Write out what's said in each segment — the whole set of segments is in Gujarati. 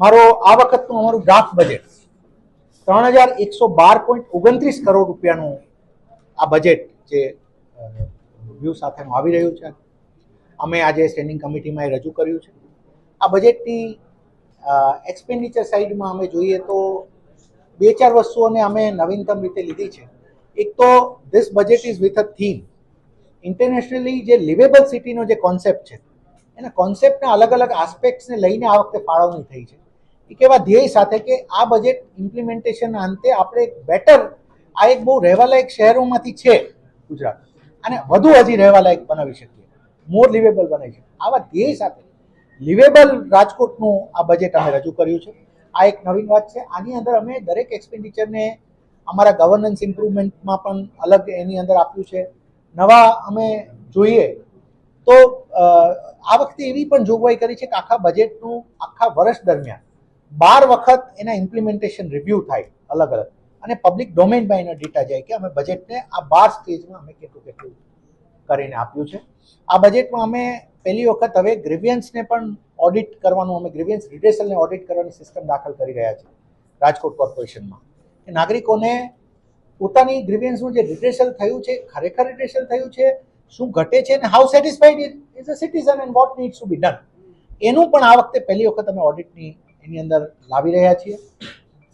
મારો આ વખતનું અમારું ડ્રાફ્ટ બજેટ ત્રણ હજાર એકસો બાર પોઈન્ટ ઓગણત્રીસ કરોડ રૂપિયાનું આ બજેટ જે વ્યૂ સાથેનું આવી રહ્યું છે. અમે આજે સ્ટેન્ડિંગ કમિટીમાં એ રજૂ કર્યું છે. આ બજેટની એક્સપેન્ડિચર સાઈડમાં અમે જોઈએ તો બે ચાર વસ્તુઓને અમે નવીનતમ રીતે લીધી છે. એક તો this budget is with a theme internationally જે લિવેબલ સિટીનો જે કોન્સેપ્ટ છે, એના કોન્સેપ્ટના અલગ અલગ આસ્પેક્ટ્સને લઈને આ વખતે ફાળવણી થઈ છે. એક એવા ધ્યેય સાથે કે આ બજેટ ઇમ્પ્લિમેન્ટેશન અંતે આપણે બેટર આ એક બહુ રહેવાલાયક શહેરોમાંથી છે ગુજરાત. અને વધુ હજી રહેવાલાયક બનાવી શકીએ. મોર લિવેબલ બનાવી શકીએ. આવા ધ્યેય સાથે લિવેબલ રાજકોટનું આ બજેટ અમે રજૂ કર્યું છે. આ એક નવીન વાત છે. આની અંદર અમે દરેક એક્સપેન્ડિચરને અમારા ગવર્નન્સ ઇમ્પ્રુવમેન્ટમાં પણ અલગ એની અંદર આપ્યું છે. નવા અમે જોઈએ તો આ વખતે એવી પણ જોગવાઈ કરી છે કે આખા બજેટનું આખા વર્ષ દરમિયાન બાર વખત એના ઇમ્પ્લિમેન્ટેશન રિવ્યૂ થાય, અલગ અલગ. અને પબ્લિક ડોમેનમાં એના ડેટા જાય કે અમે બજેટને આ બાર સ્ટેજમાં અમે કેટલું કેટલું કરીને આપ્યું છે. આ બજેટમાં અમે પહેલી વખત હવે ગ્રેવિયન્સને પણ ઓડિટ કરવાનું, અમે ગ્રેવિયન્સ રિડેશલને ઓડિટ કરવાની સિસ્ટમ દાખલ કરી રહ્યા છીએ રાજકોટ કોર્પોરેશનમાં કે નાગરિકોને પોતાની ગ્રીવિયન્સનું જે રિડેશલ થયું છે, ખરેખર રિડેશલ થયું છે, શું ઘટે છે અને how satisfied is a citizen and what needs to be done એનું પણ આ વખતે પહેલી વખત અમે ઓડિટની એની અંદર લાવી રહ્યા છીએ.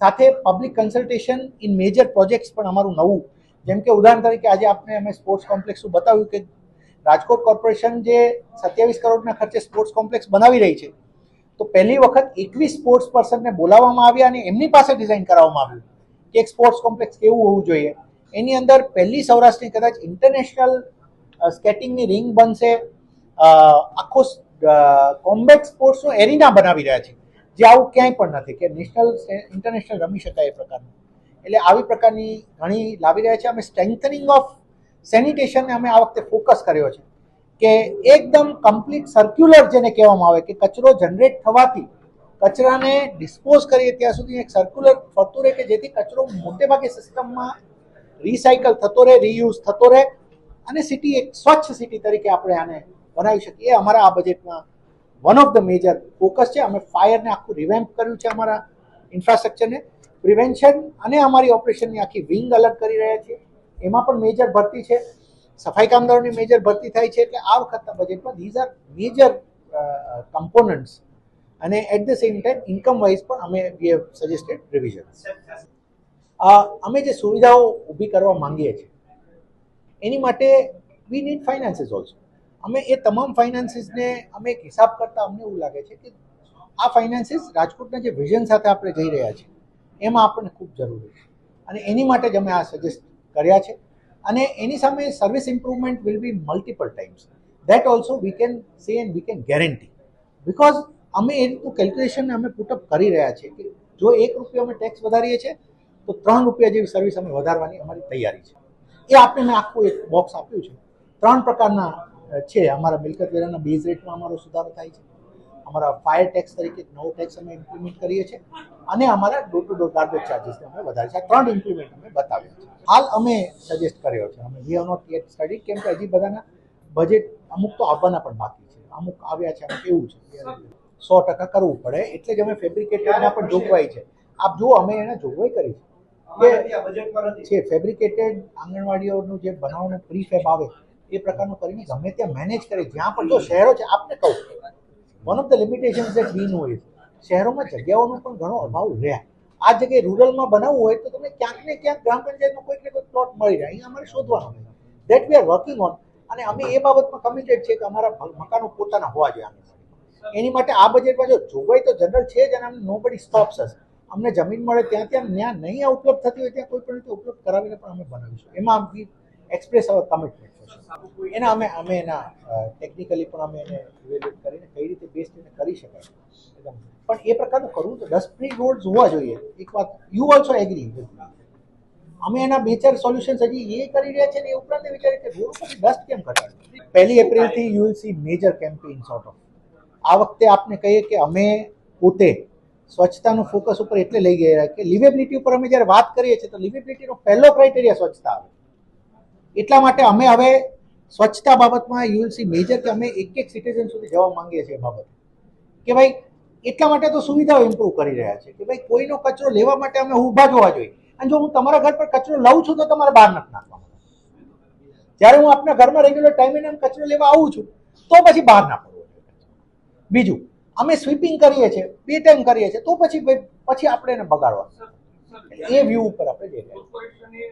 સાથે public consultation in major projects પણ અમારું નવું. જેમ કે ઉદાહરણ તરીકે આજે આપણે અમે સ્પોર્ટ્સ કોમ્પ્લેક્સનું બતાવ્યું કે રાજકોટ કોર્પોરેશન જે સત્યાવીસ કરોડના ખર્ચે સ્પોર્ટ્સ કોમ્પ્લેક્સ બનાવી રહી છે. તો પહેલી વખત એકવીસ સ્પોર્ટ્સ પર્સનને બોલાવવામાં આવ્યા અને એમની પાસે ડિઝાઇન કરાવવામાં આવ્યું કે એક સ્પોર્ટ્સ કોમ્પ્લેક્સ કેવું હોવું જોઈએ. એની અંદર પહેલી સૌરાષ્ટ્રની કદાચ ઇન્ટરનેશનલ સ્કેટિંગની રિંગ બનશે. આખો કોમ્બેટ સ્પોર્ટ્સનો એરિના બનાવી રહ્યા છે. જે આવું ક્યાંય પણ નથી, કે નેશનલ ઇન્ટરનેશનલ રમી શકાય એ પ્રકારનું. એટલે આવી પ્રકારની ઘણી લાવી રહ્યા છે. અમે સ્ટ્રેન્થનિંગ ઓફ સેનિટેશનને અમે આ વખતે ફોકસ કર્યો છે. કે એકદમ કમ્પ્લીટ સર્ક્યુલર જેને કહેવામાં આવે, કે કચરો જનરેટ થવાથી કચરાને ડિસ્પોઝ કરીએ ત્યાં સુધી એક સર્ક્યુલર ફરતું રહે કે જેથી કચરો મોટે ભાગે સિસ્ટમમાં રિસાયકલ થતો રહે રીયુઝ થતો રહે અને સિટી એક સ્વચ્છ સિટી તરીકે આપણે આને બનાવી શકીએ. અમારા આ બજેટમાં one of the major focus છે. અમે ફાયરને આખું રિવેમ્પ કર્યું છે અમારા ઇન્ફ્રાસ્ટ્રક્ચરને પ્રિવેન્શન અને અમારી ઓપરેશનની આખી વિંગ અલગ કરી રહ્યા છીએ. એમાં પણ મેજર ભરતી છે. સફાઈ કામદારોની મેજર ભરતી થાય છે એટલે આ વખતના બજેટમાં ધીઝ આર મેજર કમ્પોનન્ટ્સ અને at the same time income wise પણ અમે વી હેવ સજેસ્ટેડ રિવિઝન અમે જે સુવિધાઓ ઊભી કરવા માંગીએ છીએ, એની માટે વી નીડ ફાઇનાન્સીસ ઓલ્સો અમે એ તમામ ફાઇનાન્સીસને અમે એક હિસાબ કરતાં અમને એવું લાગે છે કે આ ફાઇનાન્સીસ રાજકોટના જે વિઝન સાથે આપણે જઈ રહ્યા છીએ, એમાં આપણને ખૂબ જરૂરી છે. અને એની માટે જ અમે આ સજેસ્ટ કર્યા છે. અને એની સામે service improvement will be multiple times that also we can say and we can guarantee because અમે એ રીતનું કેલ્ક્યુલેશન અમે પુટઅપ કરી રહ્યા છીએ કે જો એક રૂપિયો અમે ટેક્સ વધારીએ છીએ, તો ત્રણ રૂપિયા જેવી સર્વિસ અમે વધારવાની અમારી તૈયારી છે. એ આપણે મેં આખું એક બોક્સ આપ્યું છે. ત્રણ પ્રકારના છે અમારા મિલકત વેરાના બેઝ રેટમાં અમારો સુધારો થાય છે. અમારા ફાયર ટેક્સ તરીકે નવો ટેક્સ અમે ઇમ્પ્લિમેન્ટ કરીએ છીએ. અને અમારા ડોર ટુ ડોર ગાર્બેજ ચાર્જીસને અમે વધારે છે. ત્રણ ઇમ્પ્લિમેન્ટ અમે બતાવ્યા છે. હાલ અમે સજેસ્ટ કર્યો છે. અમે we have not yet study કેમ કે હજી બધાના બજેટ અમુક તો આવવાના પણ બાકી છે. અમુક આવ્યા છે અમુક એવું છે. સો ટકા કરવું પડે. એટલે જ અમે ફેબ્રિકેટેડના પણ જોગવાઈ છે. આપ જુઓ અમે એને જોગવાઈ કરી છે. છે ફેબ્રિકેટેડ આંગણવાડીઓનું જે બનાવવાનું પ્રીફેબ આવે એ પ્રકારનું કરીને ગમે ત્યાં મેનેજ કરે, જ્યાં પણ જો શહેરો છે, આપને કહું one of the limitation that we know શહેરોમાં જગ્યાઓનો પણ ઘણો અભાવ રહે આ જગ્યાએ રૂરલમાં બનાવવું હોય તો તમને ક્યાંક ને ક્યાંક ગ્રામ પંચાયતનો કોઈક ને કોઈક પ્લોટ મળી રહે. અહીંયા અમારે શોધવાનો that we are working on અને અમે એ બાબતમાં કમિટેડ છે કે અમારા મકાનો પોતાના હોવા જોઈએ એની માટે આ બજેટમાં જો જોગવાઈ તો જનરલ છે જ અને અમને નો બડી સ્ટોપ્સ હશે અમને જમીન મળે ત્યાં ત્યાં ત્યાં નહીં આ ઉપલબ્ધ થતી હોય ત્યાં કોઈ પણ રીતે ઉપલબ્ધ કરાવીને પણ અમે બનાવીશું. એમાં એક્સપ્રેસ અવર કમિટમેન્ટ એના અમે અમે એના ટેકનિકલી પણ અમે એને ઇવેલ્યુએટ કરીને કઈ રીતે બેસ્ટ એને કરી શકાય. એકદમ. પણ એ પ્રકારનું કરવું તો ડસ્ટ ફ્રી રોડ્સ હોવા જોઈએ. એક વાત યુ ઓલ્સો એગ્રી અમે એના બે ચાર સોલ્યુશન્સ હજી એ કરી રહ્યા છે ને એ ઉપરાંત વિચારીએ કે રોડ પર ડસ્ટ કેમ ઘટાડે પહેલી એપ્રિલથી you will see major campaign sort of આ વખતે આપને કહીએ કે અમે પોતે સ્વચ્છતાનું ફોકસ ઉપર એટલે લઈ ગયા કે લિવેબિલિટી ઉપર અમે જ્યારે વાત કરીએ છીએ, તો લિવેબિલિટીનો પહેલો ક્રાઇટેરિયા સ્વચ્છતા આવે. એટલા માટે અમે હવે સ્વચ્છતા બાબતમાં યુ સી મેજર કે અમે એક એક સિટીઝન સુધી જવા માંગીએ છીએ બાબતે. કે ભાઈ, એટલા માટે તો સુવિધાઓ ઇમ્પ્રૂવ કરી રહ્યા છે કે ભાઈ, કોઈનો કચરો લેવા માટે અમે ઊભા જોવા જોઈએ. અને જો હું તમારા ઘર પર કચરો લઉં છું તો તમારે બહાર નથી નાખવાનો. જ્યારે હું આપના ઘરમાં રેગ્યુલર ટાઈમે એમ કચરો લેવા આવું છું, તો પછી બહાર ના પડવો જોઈએ બીજું, અમે સ્વીપિંગ કરીએ છીએ, બે ટાઈમ કરીએ છીએ, તો પછી પછી આપણે એને બગાડવા એ વ્યૂ ઉપર આપણે જઈ રહ્યા